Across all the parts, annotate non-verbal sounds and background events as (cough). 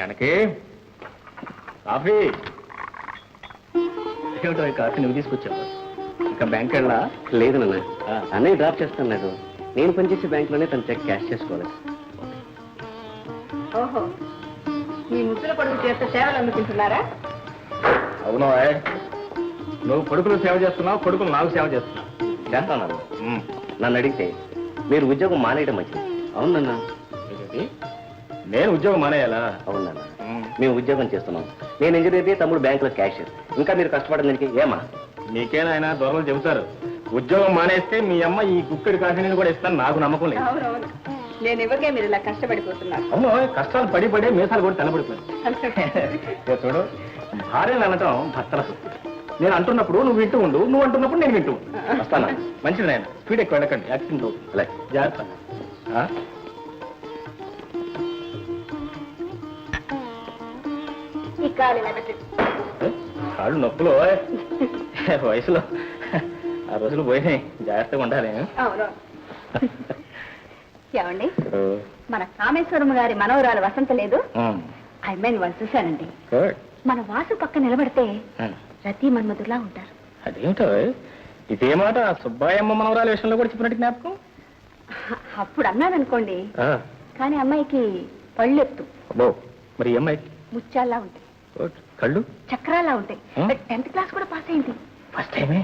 వెనకే కాఫీ. ఏమిటో కాఫీ నువ్వు తీసుకొచ్చావు? ఇంకా బ్యాంక్ వెళ్ళా లేదు నాన్న. అన్నయ్య డ్రాప్ చేస్తాను లేదు నేను పనిచేసే బ్యాంకులోనే తన చెక్ క్యాష్ చేసుకోవాలి. ఓహో. మీ ముద్దుల కొడుకు చేత సేవలు అందుకుంటున్నారా? అవును. నువ్వు కొడుకులు సేవ చేస్తున్నావు కొడుకులు నాకు సేవ చేస్తున్నావు. చేస్తాను నాన్న. అడిగితే మీరు ఉద్యోగం మానేయడం మంచిది. అవునన్నా? నేను ఉద్యోగం మానేయాలా? అవునన్నా ఉమ్. మేము ఉద్యోగం చేస్తున్నాం. నేను ఇంజనీర్ తమ్ముడు బ్యాంకులో క్యాషియర్ ఇంకా మీరు కష్టపడడానికి ఏమా? నీకేనాయన దొరలు చెబుతారు. ఉద్యోగం మానేస్తే మీ అమ్మ ఈ కుక్కడి కాఫీని కూడా ఇస్తాను నాకు నమ్మకం లేదు. అవునవును. నేను ఇవ్వకే మీరు ఇలా కష్టపడిపోతున్నారు? అమ్మో కష్టాలు పడి పడి మీసాలు కూడా తెల్లబడిపోయాయి ఇదిగో చూడు భార్యలు అనటం భర్తల సొత్తు నేను అంటున్నప్పుడు నువ్వు వింటూ ఉండు నువ్వు అంటున్నప్పుడు నేను వింటూ ఉండు. వస్తానా. మంచిది నాయన. స్పీడ్ ఎక్కువ వెళ్ళకండి. యాక్సిడెంట్ అవుతుంది. జాగ్రత్త. కాలు? కాళ్ళు నొప్పులు. వయసులో. ఆ రోజులు పోయినాయి. జాగ్రత్తగా ఉండాలి అవును. ఏమండి? మన కామేశ్వరం గారి మనవరాలు వసంత లేదు. అమ్మాయిని వాళ్ళు చూశానండి. మన వాసు పక్క నిలబడితే. రతి మన్మధులా ఉంటారు. అదేమిటో ఇదే మాట సుబ్బాయమ్మ మనవరాల విషయంలో కూడా చెప్పినట్టు జ్ఞాపకం? అప్పుడు అన్నాననుకోండి. ఆ. కానీ అమ్మాయికి పళ్ళెత్తు అబ్బో మరి ఈ అమ్మాయి ముత్యాల్లా ఉంటాయి. కళ్ళు? చక్రాల్లా ఉంటాయి? టెన్త్ క్లాస్ కూడా పాస్ అయింది. ఫస్ట్ టైమే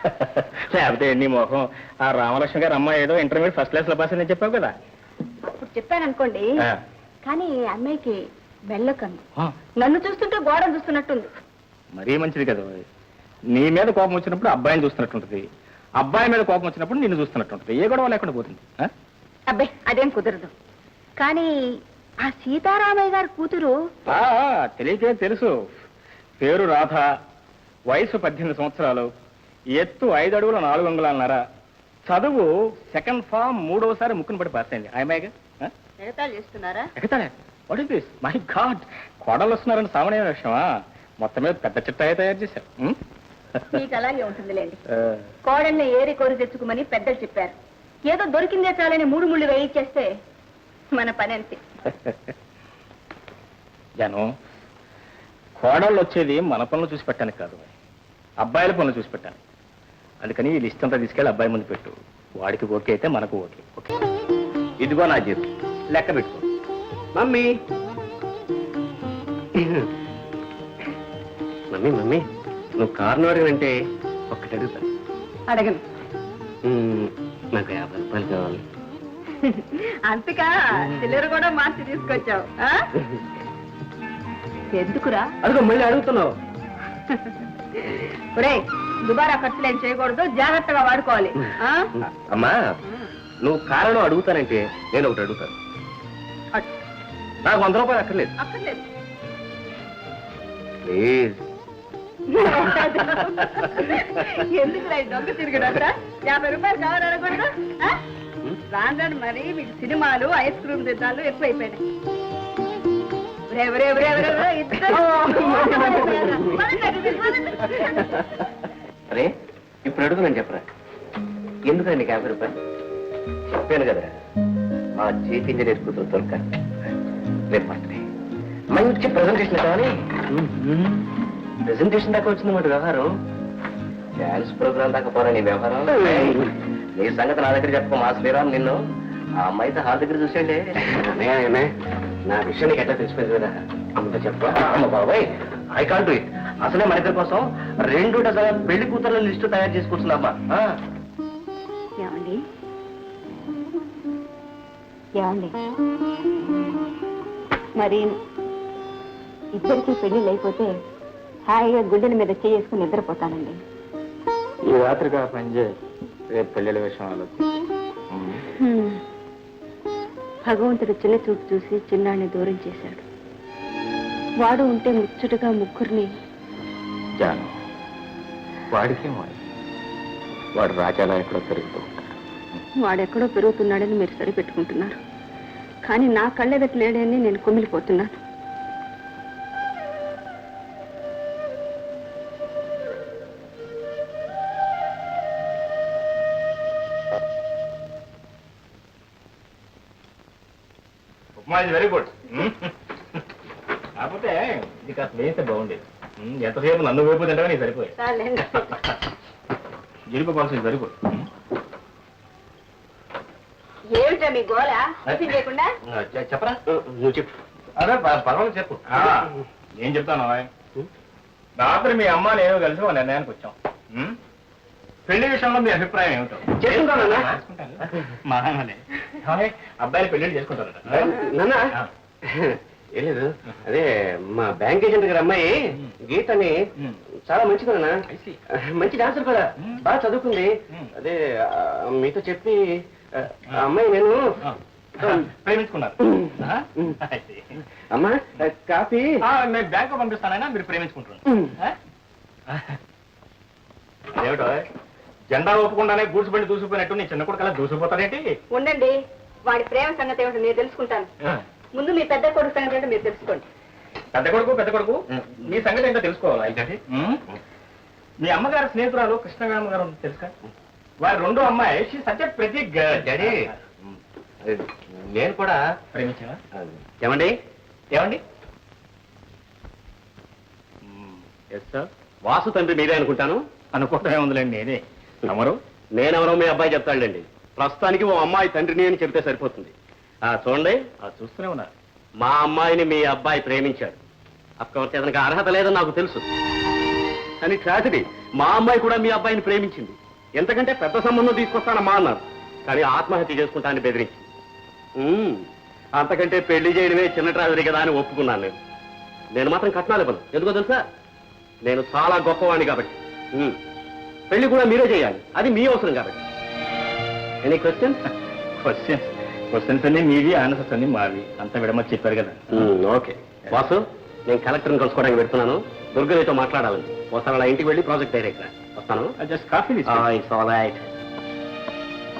(laughs) లేకపోతే నీ మొహం? ఆ రామలక్ష్మి గారు అమ్మాయి ఏదో ఇంటర్మీడియట్ ఫస్ట్ క్లాస్లో పాస్ అని చెప్పావు కదా? అప్పుడు చెప్పాననుకోండి ఆ. కానీ అమ్మాయికి ఆ, నన్ను చూస్తుంటే గోడ చూస్తున్నట్టుంది. మరీ మంచిది కదా. నీ మీద కోపం వచ్చినప్పుడు అబ్బాయిని చూస్తున్నట్టుంటది. అబ్బాయి మీద కోపం వచ్చినప్పుడు నిన్ను చూస్తున్నట్టుంటది. ఏ గొడవ లేకుండా పోతుంది ఆ? అబ్బే అదేం కుదరదు. కానీ ఆ సీతారామయ్య గారి కూతురు? ఆ, తెలియకే తెలుసు. పేరు రాధ వయసు పద్దెనిమిది సంవత్సరాలు ఎత్తు ఐదు అడుగుల నాలుగు అంగుళాలన్నర. చదువు సెకండ్ ఫామ్ మూడోసారి ముక్కును పడి పాస్ అయింది. ఆయమాయిగా ఎగతాళి చేస్తున్నారా? ఎగతాడే what is this my god కోడలు వస్తున్నారని సామాన్య విషయమా? మొత్తం మీద పెద్ద చిట్టాయి తయారు చేశారు? మీకు అలాగే ఉంటుందిలేండి. ఆ, కోడల్ని ఏరి కోరి తెచ్చుకోమని పెద్దలు చెప్పారు. ఏదో దొరికిందే చాలని మూడు ముళ్ళు వేయించేస్తే మన పని అంతే జాను కోడళ్ళు వచ్చేది మన పనులు చూసి పెట్టానికి కాదు. అబ్బాయిల పనులు చూసి పెట్టాను అందుకని ఈ లిస్ట్ అంతా తీసుకెళ్ళి అబ్బాయి ముందు పెట్టు. వాడికి ఓకే అయితే మనకు ఓకే ఓకే? ఇదిగో నా జీతం. లెక్క పెట్టుకో. మమ్మీ. మమ్మీ మమ్మీ నువ్వు కారణం అడిగినంటే ఒక్కటి అడుగుతా. అడగను. నాకు యాభై రూపాయలు కావాలి. అంతకా చిల్లర కూడా మార్చి తీసుకొచ్చావు? ఎందుకురా? అదిగో మళ్ళీ అడుగుతున్నావు. ఒరే దుబారా ఖర్చులు ఏం చేయకూడదు జాగ్రత్తగా వాడుకోవాలి? అమ్మా నువ్వు కారణం అడుగుతానంటే నేను ఒకటి అడుగుతాను. నాకు వంద రూపాయలు అక్కర్లేదు. అక్కర్లేదు. ప్లీజ్. (laughs) ఎందుకు రా దొంగ తిరిగినట్రా యాభై రూపాయలు కావాలి అనకూడదు ఆ? రాను మరి మీకు సినిమాలు ఐస్ క్రీమ్ తిన్నాలు ఎక్కువైపోయినాయి. అరే ఇప్పుడు అడుగునని చెప్పరా? ఎందుకండి నీకు యాభై రూపాయలు? చెప్పాను కదరా. ఆ చీఫ్ ఇంజనీర్ కూతురు దొరక రేపు మంచి ప్రజెంటేషన్ కావాలి ప్రెజెంటేషన్ దాకా వచ్చింది మాట వ్యవహారం. డాన్స్ ప్రోగ్రామ్ దాకా పోరా నీ వ్యవహారం? నీ సంగతి నా దగ్గర చెప్పక మా శ్రీరామ్ నిన్ను. ఆ అమ్మాయితో హాల్ దగ్గర చూసేలే నా విషయం నీకు ఎట్లా తెలిసిపోయింది కదా? అమ్మతో చెప్పా. అమ్మ బాబాయ్ ఐ కాంట్ డూ ఇట్ అసలే మన ఇద్దరి కోసం రెండు డజన్ పెళ్ళి కూతుర్ల లిస్టు తయారు చేసుకుంటున్నామ్మా ఆ. ఏమండి? ఏమండి? మరి ఇద్దరికి పెళ్ళి అయిపోతే హాయిగా గుండెల మీద చేసుకుని నిద్రపోతానండి. ఈ రాత్రిగా పని చేయి. రేపు పెళ్ళిళ్ళ విషయం ఆలోచించు. భగవంతుడు చిన్న చూపు చూసి చిన్నాన్ని దూరం చేశాడు. వాడు ఉంటే ముచ్చటగా ముగ్గురిని జాను వాడికి వాడి వాడు రాజాలా ఎక్కడో ఉంటాడు. వాడెక్కడో పెరుగుతున్నాడని మీరు సరిపెట్టుకుంటున్నారు. కానీ నా కళ్ళెదట లేడని నేను కుమిలిపోతున్నాను. ఉప్మా ఇస్ వెరీ గుడ్ కాకపోతే ఇది కాస్త వేస్తే బాగుండేది. ఉమ్, ఎంతసేపు నన్ను వైపు తింటే నీకు సరిపోయి చాలండి జరిపోవాల్సింది సరిపోయి ఉమ్. ఏమిటా మీ గోళ చేయకుండా? చెప్పరా? నువ్వు చెప్పు. అదే పర్వాలేదు చెప్పు. ఏం చెప్తాను? రాత్రి మీ అమ్మ నేను కలిసి ఒక నిర్ణయానికి వచ్చాం? పెళ్ళి విషయంలో మీ అభిప్రాయం ఏమిటో. చేసుకుంటాను. మా. అబ్బాయి, అబ్బాయిలు పెళ్ళి చేసుకుంటారట నాన్న. ఏం లేదు అదే మా బ్యాంక్ ఏజెంట్ గారి అమ్మాయి గీత అని మ్మ్. చాలా మంచిది నాన్న. మంచి డాన్సర్ మ్మ్. బాగా చదువుకుంది మ్మ్. అదే మీతో చెప్పి ఆ, అమ్మాయి నేను. ప్రేమించుకున్నారు. అమ్మా కాఫీ బ్యాంకు పంపిస్తానైనా మీరు ప్రేమించుకుంటున్నారు మ్మ్. ఆ? ఏమిటో జెండా ఒప్పుకుండానే గూడ్స్ బండి దూసిపోయినట్టు నీ చిన్న కొడుకు అలా దూసిపోతాడేంటి? ఉండండి. వాడి ప్రేమ సంగతి ఏమిటో నేను తెలుసుకుంటాను. ముందు మీ పెద్ద కొడుకు సంగతి ఏంటో మీరు తెలుసుకోండి. పెద్ద కొడుకు పెద్ద కొడుకు? మీ సంగతి ఏంటో తెలుసుకోవాలి అయితే? మీ అమ్మగారి స్నేహితురాలు కృష్ణగామ గారు ఉంది తెలుసా? వారి రెండో అమ్మాయి షీ సత్య ప్రతి డాడీ నేను కూడా ప్రేమించావా? ఏమండి? ఏమండి? ఎస్ సార్ వాసు తండ్రి మీరే అనుకుంటాను. అనుకోవటం ఏముందిలేండి నేనే. తమరు నేనెవరో మీ అబ్బాయి చెప్తాడులేండి. ప్రస్తుతానికి ఓ అమ్మాయి తండ్రిని అని చెప్తే సరిపోతుంది. ఆ చూడండి. ఆ, చూస్తూనే ఉన్నారు మా అమ్మాయిని మీ అబ్బాయి ప్రేమించాడు. అఫ్కోర్స్ అతనికి అర్హత లేదని నాకు తెలుసు. కానీ ట్రాజడీ మా అమ్మాయి కూడా మీ అబ్బాయిని ప్రేమించింది. ఎంతకంటే పెద్ద సంబంధం తీసుకొస్తానమ్మా అన్నారు. కానీ ఆత్మహత్య చేసుకుంటానని బెదిరించింది. ఉమ్, అంతకంటే పెళ్ళి చేయడమే చిన్న ట్రాజడీ కదా అని ఒప్పుకున్నాను నేను. నేను మాత్రం కట్నాలు ఇవ్వను. ఎందుకో తెలుసా? నేను చాలా గొప్పవాణ్ణి కాబట్టి. ఉమ్, పెళ్ళి కూడా మీరే చేయాలి. అది మీ అవసరం కాబట్టి. ఎనీ క్వశ్చన్ క్వశ్చన్స్ క్వశ్చన్స్ అన్ని మీవి ఆన్సర్స్ అన్ని మావి. అంతా విడమని చెప్పారు కదా. ఓకే వాసు నేను కలెక్టర్ని కలుసుకోవడానికి పెడుతున్నాను దుర్గనితో మాట్లాడాలని. ఒకసారి అలా ఇంటికి వెళ్ళి ప్రాజెక్ట్ డైరెక్టర్? వస్తాను. Just coffee it's all right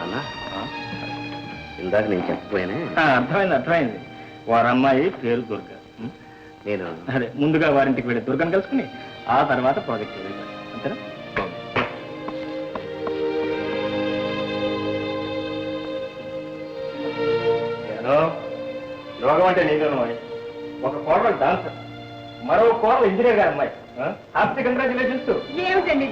అన్న ఇందాక నేను చెప్పపోయానే అర్థమైంది అర్థమైంది. వారి అమ్మాయి పేరు దుర్గ. ఉం? నేను అదే ముందుగా వారింటికి వెళ్ళి దుర్గను కలుసుకుని ఆ తర్వాత ప్రాజెక్ట్ అంతేనా? రోగం అంటే నీకు ఒక కోడలు డాన్సర్ మరో కోడలు ఇంజనీర్ గారు అమ్మాయి. హ్యాపీ కంగ్రాచులేషన్స్ ఏమిటండి